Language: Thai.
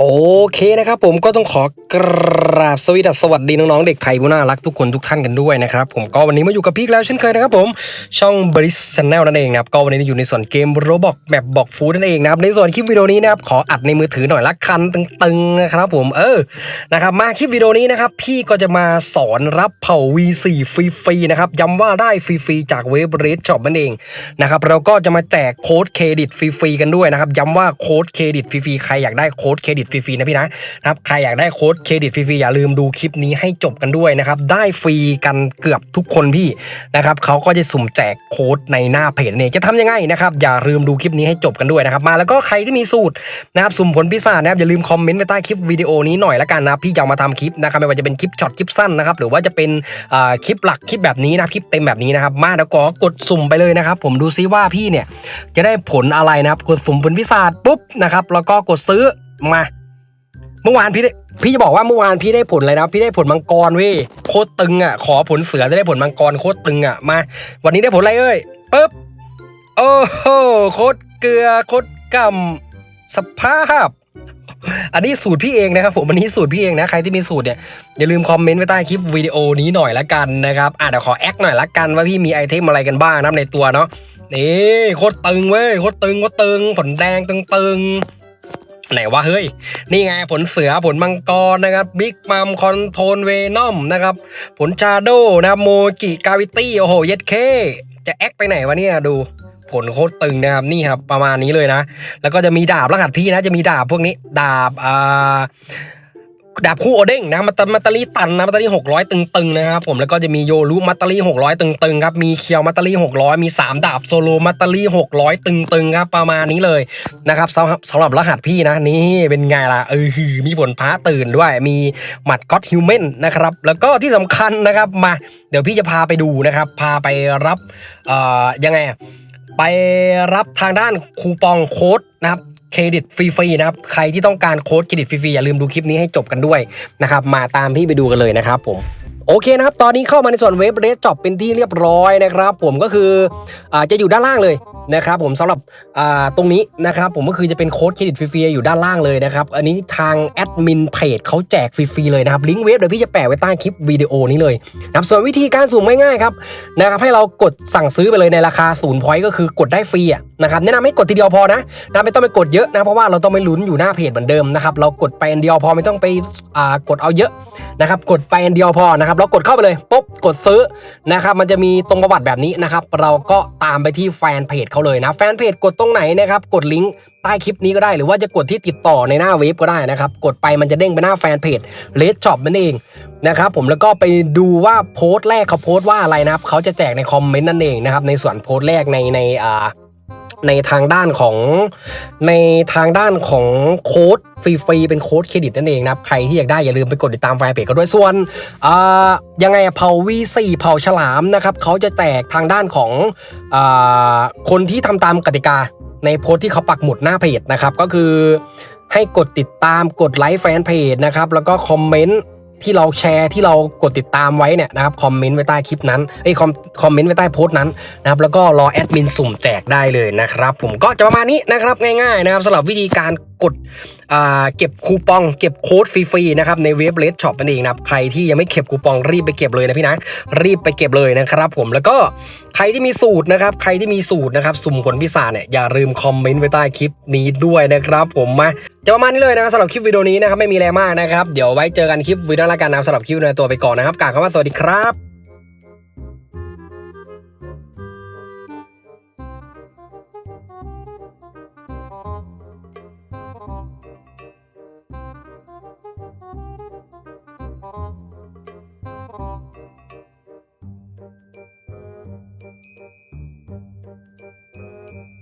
โอเคนะครับผมก็ต้องขอกราบสวีดัสสวัสดีน้องๆเด็กไทยผู้น่ารักทุกคนทุกท่านกันด้วยนะครับผมก็วันนี้มาอยู่กับพีกแล้วเช่นเคยนะครับผมช่องบริสแนลนั่นเองนะครับก็วันนี้อยู่ในส่วนเกมโรบอกแบบบอกฟูดนั่นเองนะครับในส่วนคลิปวิดีโอนี้นะครับขออัดในมือถือหน่อยละคันตึงๆนะครับผมเออนะครับมาคลิปวิดีโอนี้นะครับพี่ก็จะมาสอนรับเผ่า V4 ฟรีๆนะครับย้ำว่าได้ฟรีๆจากเว็บเรดช็อปนั่นเองนะครับเราก็จะมาแจกโค้ดเครดิตฟรีๆกันด้วยนะครับย้ำว่าโค้ดเครดิตฟรีๆใครอยากได้โค้ดเครดิตฟรีๆนะพี่นะครับใครอยากได้โค้ดเครดิตฟรีๆอย่าลืมดูคลิปนี้ให้จบกันด้วยนะครับได้ฟรีกันเกือบทุกคนพี่นะครับเขาก็จะสุ่มแจกโค้ดในหน้าเพจเนี่ยจะทำยังไงนะครับอย่าลืมดูคลิปนี้ให้จบกันด้วยนะครับมาแล้วก็ใครที่มีสูตรนะครับสุ่มผลพิศานะครับอย่าลืมคอมเมนต์ไว้ใต้คลิปวิดีโอนี้หน่อยละกันนะพี่จะมาทำคลิปนะครับไม่ว่าจะเป็นคลิปช็อตคลิปสั้นนะครับหรือว่าจะเป็นคลิปหลักคลิปแบบนี้นะคลิปเต็มแบบนี้นะครับมาแล้วก็กดสุ่มไปเลยนะครับผมดูซิว่าพี่เนี่ยจะได้ผลอะไรนะครับกดสุ่มผลพิศาปุ๊บนะครับแล้วก็กดซื้อมา เมื่อวานพี่ได้พี่จะบอกว่าเมื่อวานพี่ได้ผลอะไรนะพี่ได้ผลมังกรเว้ยโคตรตึงอะ ขอผลเสือจะได้ผลมังกรโคตรตึงอะมา วันนี้ได้ผลอะไรเอ้ยปึ๊บโอ้โหโคตรเกลือโคตรกำสภาพ อันนี้สูตรพี่เองนะครับผมอันนี้สูตรพี่เองนะใครที่มีสูตรเนี่ยอย่าลืมคอมเมนต์ไว้ใต้คลิปวิดีโอนี้หน่อยละกันนะครับอะเดี๋ยวขอแอคหน่อยละกันว่าพี่มีไอเทมอะไรกันบ้างนะครับในตัวเนาะนี่โคตรตึงเว้ยโคตรตึงโคตรตึงผลแดงตึงๆ ไหนวะเฮ้ย นี่ไงผลเสือผลมังกรนะครับบิ๊กมัมคอนโทนเวนอมนะครับ ผลชาโดนะครับโมจิกาวิตี้โอ้โหเย็ดเค จะแอคไปไหนวะเนี่ยดูผลโคตรตึงนะครับนี่ครับประมาณนี้เลยนะ แล้วก็จะมีดาบรหัสพี่นะจะมีดาบพวกนี้ ดาบอ่า ดาบคู่โอเด้งนะมัตตมัตตาลีตันนะมัตตาลีหกร้อยตึงๆนะครับผมแล้วก็จะมีโยรุมัตตาลีหกร้อยตึงๆครับมีเคียวมัตตาลีหกร้อยมีสามดาบโซโลมัตตาลีหกร้อยตึงๆครับประมาณนี้เลยนะครับสำหรับสำหรับรหัสพี่นะนี่เป็นไงล่ะเออหือมีผลพระตื่นด้วยมีหมัดก็อตฮิวแมนนะครับแล้วก็ที่สำคัญนะครับมา เดี๋ยวพี่จะพาไปดูนะครับ พาไปรับเอ่อยังไงไปรับทางด้านคูปองโค้ดนะครับ เครดิตฟรีๆนะครับ ใครที่ต้องการโค้ดเครดิตฟรีๆอย่าลืมดูคลิปนี้ให้จบกันด้วยนะครับ มาตามพี่ไปดูกันเลยนะครับผม โอเคนะครับ ตอนนี้เข้ามาในส่วนเว็บเรสจอบเป็นที่เรียบร้อยนะครับ ผมก็คืออาจะอยู่ด้านล่างเลยนะครับผมสำหรับอ่าตรงนี้นะครับผมก็คือจะเป็นโค้ดเครดิตฟรีๆอยู่ด้านล่างเลยนะครับ อันนี้ทางแอดมินเพจเขาแจกฟรีๆเลยนะครับ ลิงก์เว็บเดี๋ยวพี่จะแปะไว้ใต้คลิปวิดีโอนี้เลยนะครับส่วนวิธีการสุ่มง่ายๆครับนะครับให้เรากดสั่งซื้อไปเลยในราคาศูนย์พอยต์ก็คือกดได้ฟรีอะนะครับแนะนำให้กดทีเดียวพอนะนะไม่ต้องไปกดเยอะนะเพราะว่าเราต้องไปลุ้นอยู่หน้าเพจเหมือนเดิมนะครับเรากดไปอันเดียวพอไม่ต้องไปอ่ากดเอาเยอะนะครับกดไปอันเดียวพอนะครับแล้วกดเข้าไปเลยปุ๊บกดซื้อนะครับมันจะมีตรงประวัติแบบนี้นะครับเราก็ตามไปที่แฟนเพจเขาเลยนะแฟนเพจกดตรงไหนนะครับกดลิงก์ใต้คลิปนี้ก็ได้หรือว่าจะกดที่ติดต่อในหน้าเว็บก็ได้นะครับกดไปมันจะเด้งไปหน้าแฟนเพจเลดช็อปนั่นเองนะครับผมแล้วก็ไปดูว่าโพสต์แรกเขาโพสต์ว่าอะไรนะครับเขาจะแจกในคอมเมนต์นั่นเองนะครับในส่วนโพสต์แรกในในอ่า ในทางด้านของในทางด้านของโค้ดฟรีๆเป็นโค้ดเครดิตนั่นเองนะครับ ใครที่อยากได้อย่าลืมไปกดติดตามแฟนเพจก็ด้วยส่วนยังไงเผา V4 เผาฉลามนะครับเขาจะแจกทางด้านของอคนที่ทำตามกติกาในโพสที่เขาปักหมุดหน้าเพจนะครับ ก็คือให้กดติดตามกดไลค์แฟนเพจนะครับ แล้วก็คอมเมนต์ ที่เราแชร์ที่เรากดติดตามไว้เนี่ยนะครับคอมเมนต์ไว้ใต้คลิปนั้นไอ้คอมคอมเมนต์ไว้ใต้โพสต์นั้นนะครับแล้วก็รอแอดมินสุ่มแจกได้เลยนะครับผมก็จะประมาณนี้นะครับง่ายๆนะครับสำหรับวิธีการกดเก็บคูปอง เก็บโค้ดฟรีๆนะครับในเว็บเลดช็อปนั่นเองนะครับใครที่ยังไม่เก็บคูปองรีบไปเก็บเลยนะพี่นะรีบไปเก็บเลยนะครับผมแล้วก็ใครที่มีสูตรนะครับใครที่มีสูตรนะครับสุ่มผลพิศาจเนี่ยอย่าลืมคอมเมนต์ไว้ใต้คลิปนี้ด้วยนะครับ ผมมาจะประมาณนี้เลยนะครับสำหรับคลิปวิดีโอนี้นะครับไม่มีอะไรมากนะครับเดี๋ยวไว้เจอกันคลิปวิดีโอละกันนะสำหรับคลิปวิดีโอตัวไปก่อนนะครับกล่าวคำว่าสวัสดีครับ